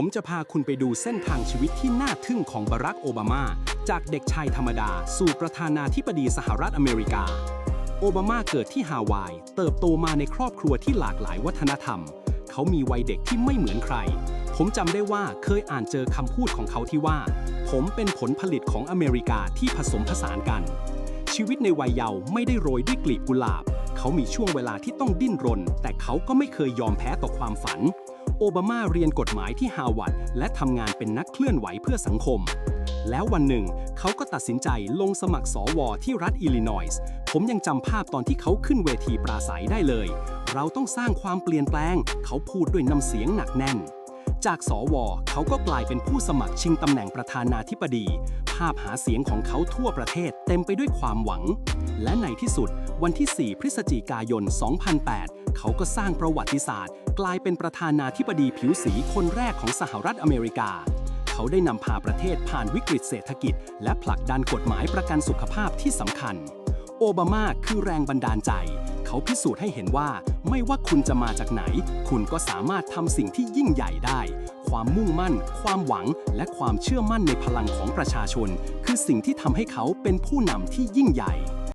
ผมจะพาคุณไปดูเส้นทางชีวิตที่น่าทึ่งของบารักโอบามา จากเด็กชายธรรมดา สู่ประธานาธิบดีสหรัฐอเมริกา โอบามาเกิดที่ฮาวาย เติบโตมาในครอบครัวที่หลากหลายวัฒนธรรม เขามีวัยเด็กที่ไม่เหมือนใคร ผมจำได้ว่าเคยอ่านเจอคำพูดของเขาที่ว่า ผมเป็นผลผลิตของอเมริกาที่ผสมผสานกัน ชีวิตในวัยเยาว์ไม่ได้โรยด้วยกลีบกุหลาบ เขามีช่วงเวลาที่ต้องดิ้นรน แต่เขาก็ไม่เคยยอมแพ้ต่อความฝัน โอบามาเรียนกฎหมายที่ฮาร์วาร์ดและทำงานเป็นนักเคลื่อนไหวเพื่อสังคม แล้ววันหนึ่ง เขาก็ตัดสินใจลงสมัครสอวอที่รัฐอิลลินอยส์ผมยังจำภาพตอนที่เขาขึ้นเวทีปราศัยได้เลย เราต้องสร้างความเปลี่ยนแปลง เขาพูดด้วยน้ำเสียงหนักแน่น จากสวเขาก็กลายเป็นผู้สมัครชิงตำแหน่งประธานาธิบดี ภาพหาเสียงของเขาทั่วประเทศเต็มไปด้วยความหวัง และในที่สุด วันที่ 4 พฤศจิกายน 2008 เขาก็สร้างประวัติศาสตร์ กลายเป็นประธานาธิบดีผิวสีคนแรกของสหรัฐอเมริกา เขาได้นำพาประเทศผ่านวิกฤตเศรษฐกิจ และผลักดันกฎหมายประกันสุขภาพที่สำคัญ โอบามาคือแรงบันดาลใจ เขาพิสูจน์ให้เห็นว่า ไม่ว่าคุณจะมาจากไหน คุณก็สามารถทำสิ่งที่ยิ่งใหญ่ได้ ความมุ่งมั่น ความหวัง และความเชื่อมั่นในพลังของประชาชน คือสิ่งที่ทำให้เขาเป็นผู้นำที่ยิ่งใหญ่